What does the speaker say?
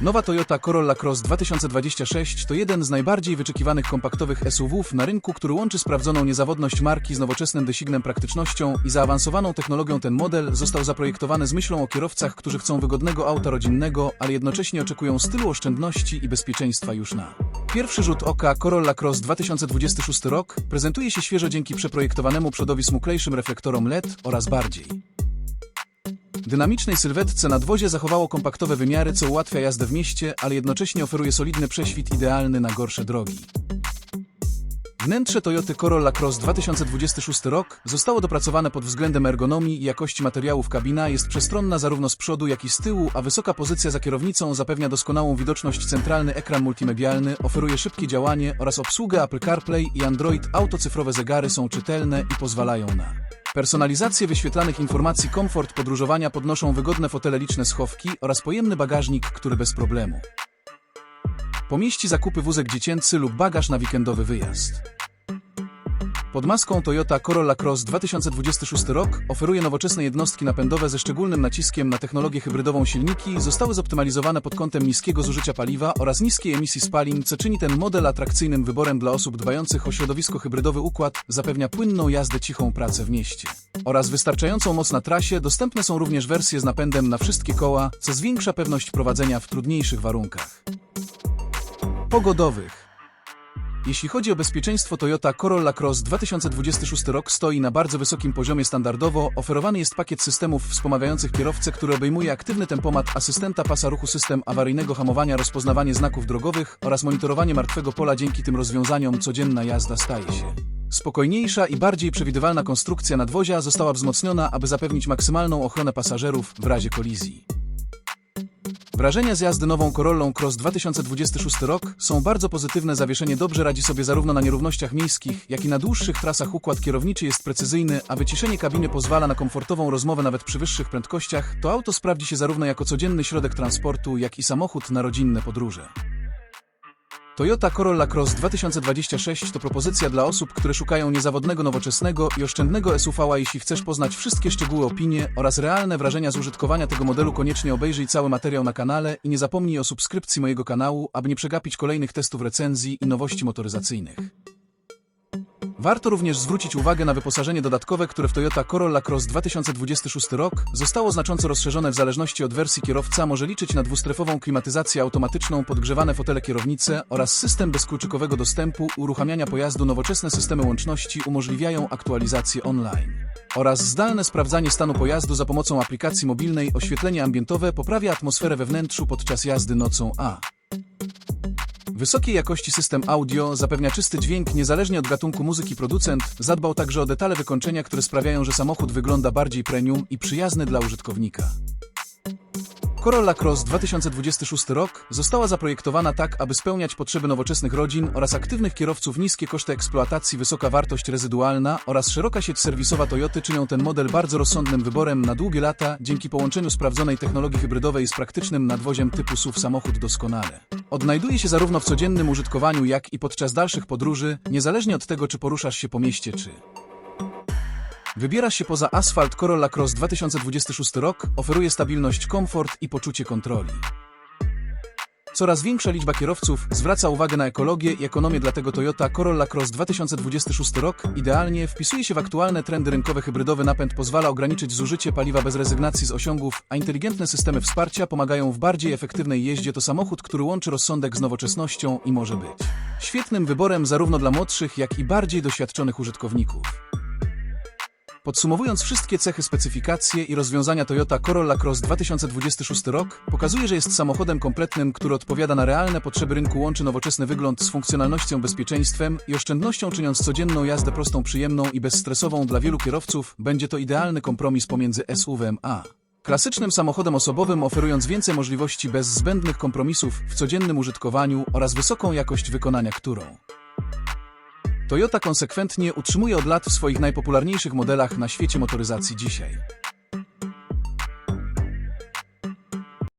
Nowa Toyota Corolla Cross 2026 to jeden z najbardziej wyczekiwanych kompaktowych SUV-ów na rynku, który łączy sprawdzoną niezawodność marki z nowoczesnym designem praktycznością i zaawansowaną technologią. Ten model został zaprojektowany z myślą o kierowcach, którzy chcą wygodnego auta rodzinnego, ale jednocześnie oczekują stylu oszczędności i bezpieczeństwa już na pierwszy rzut oka Corolla Cross 2026 rok prezentuje się świeżo dzięki przeprojektowanemu przodowi smuklejszym reflektorom LED oraz bardziej Dynamicznej sylwetce nadwozie zachowało kompaktowe wymiary, co ułatwia jazdę w mieście, ale jednocześnie oferuje solidny prześwit idealny na gorsze drogi. Wnętrze Toyoty Corolla Cross 2026 rok zostało dopracowane pod względem ergonomii i jakości materiałów. Kabina jest przestronna zarówno z przodu, jak i z tyłu, a wysoka pozycja za kierownicą zapewnia doskonałą widoczność. Centralny ekran multimedialny oferuje szybkie działanie oraz obsługę Apple CarPlay i Android Auto. Cyfrowe zegary są czytelne i pozwalają na Personalizację wyświetlanych informacji, komfort podróżowania podnoszą wygodne fotele, liczne schowki oraz pojemny bagażnik, który bez problemu pomieści zakupy wózek dziecięcy lub bagaż na weekendowy wyjazd. Pod maską Toyota Corolla Cross 2026 rok oferuje nowoczesne jednostki napędowe ze szczególnym naciskiem na technologię hybrydową. Silniki zostały zoptymalizowane pod kątem niskiego zużycia paliwa oraz niskiej emisji spalin, co czyni ten model atrakcyjnym wyborem dla osób dbających o środowisko. Hybrydowy układ zapewnia płynną jazdę, cichą pracę w mieście oraz wystarczającą moc na trasie. Dostępne są również wersje z napędem na wszystkie koła, co zwiększa pewność prowadzenia w trudniejszych warunkach pogodowych. Jeśli chodzi o bezpieczeństwo Toyota Corolla Cross 2026 rok stoi na bardzo wysokim poziomie standardowo. Oferowany jest pakiet systemów wspomagających kierowcę, który obejmuje aktywny tempomat asystenta pasa ruchu, system awaryjnego hamowania, rozpoznawanie znaków drogowych oraz monitorowanie martwego pola. Dzięki tym rozwiązaniom codzienna jazda staje się spokojniejsza i bardziej przewidywalna konstrukcja nadwozia została wzmocniona, aby zapewnić maksymalną ochronę pasażerów w razie kolizji. Wrażenia z jazdy nową Corollą Cross 2026 rok są bardzo pozytywne. Zawieszenie dobrze radzi sobie zarówno na nierównościach miejskich, jak i na dłuższych trasach. Układ kierowniczy jest precyzyjny, a wyciszenie kabiny pozwala na komfortową rozmowę nawet przy wyższych prędkościach. To auto sprawdzi się zarówno jako codzienny środek transportu, jak i samochód na rodzinne podróże. Toyota Corolla Cross 2026 to propozycja dla osób, które szukają niezawodnego, nowoczesnego i oszczędnego SUV. A jeśli chcesz poznać wszystkie szczegóły, opinie oraz realne wrażenia z użytkowania tego modelu, koniecznie obejrzyj cały materiał na kanale i nie zapomnij o subskrypcji mojego kanału, aby nie przegapić kolejnych testów recenzji i nowości motoryzacyjnych. Warto również zwrócić uwagę na wyposażenie dodatkowe, które w Toyota Corolla Cross 2026 rok zostało znacząco rozszerzone w zależności od wersji kierowca może liczyć na dwustrefową klimatyzację automatyczną, podgrzewane fotele kierownice oraz system bezkluczykowego dostępu, uruchamiania pojazdu. Nowoczesne systemy łączności umożliwiają aktualizację online oraz zdalne sprawdzanie stanu pojazdu za pomocą aplikacji mobilnej. Oświetlenie ambientowe poprawia atmosferę we wnętrzu podczas jazdy nocą a Wysokiej jakości system audio zapewnia czysty dźwięk niezależnie od gatunku muzyki. Producent zadbał także o detale wykończenia, które sprawiają, że samochód wygląda bardziej premium i przyjazny dla użytkownika. Corolla Cross 2026 rok została zaprojektowana tak, aby spełniać potrzeby nowoczesnych rodzin oraz aktywnych kierowców. Niskie koszty eksploatacji, wysoka wartość rezydualna oraz szeroka sieć serwisowa Toyoty czynią ten model bardzo rozsądnym wyborem na długie lata dzięki połączeniu sprawdzonej technologii hybrydowej z praktycznym nadwoziem typu SUV samochód doskonale. Odnajduje się zarówno w codziennym użytkowaniu, jak i podczas dalszych podróży, niezależnie od tego, czy poruszasz się po mieście, czy Wybierasz się poza asfalt Corolla Cross 2026 rok, oferuje stabilność, komfort i poczucie kontroli. Coraz większa liczba kierowców zwraca uwagę na ekologię i ekonomię, dlatego Toyota Corolla Cross 2026 rok idealnie wpisuje się w aktualne trendy rynkowe. Hybrydowy napęd pozwala ograniczyć zużycie paliwa bez rezygnacji z osiągów, a inteligentne systemy wsparcia pomagają w bardziej efektywnej jeździe. To samochód, który łączy rozsądek z nowoczesnością i może być świetnym wyborem zarówno dla młodszych, jak i bardziej doświadczonych użytkowników. Podsumowując wszystkie cechy, specyfikacje i rozwiązania Toyota Corolla Cross 2026 rok, pokazuje, że jest samochodem kompletnym, który odpowiada na realne potrzeby rynku, łączy nowoczesny wygląd z funkcjonalnością, bezpieczeństwem i oszczędnością, czyniąc codzienną jazdę prostą, przyjemną i bezstresową dla wielu kierowców, będzie to idealny kompromis pomiędzy SUV a. Klasycznym samochodem osobowym, oferując więcej możliwości bez zbędnych kompromisów w codziennym użytkowaniu oraz wysoką jakość wykonania, którą Toyota konsekwentnie utrzymuje od lat w swoich najpopularniejszych modelach na świecie motoryzacji dzisiaj.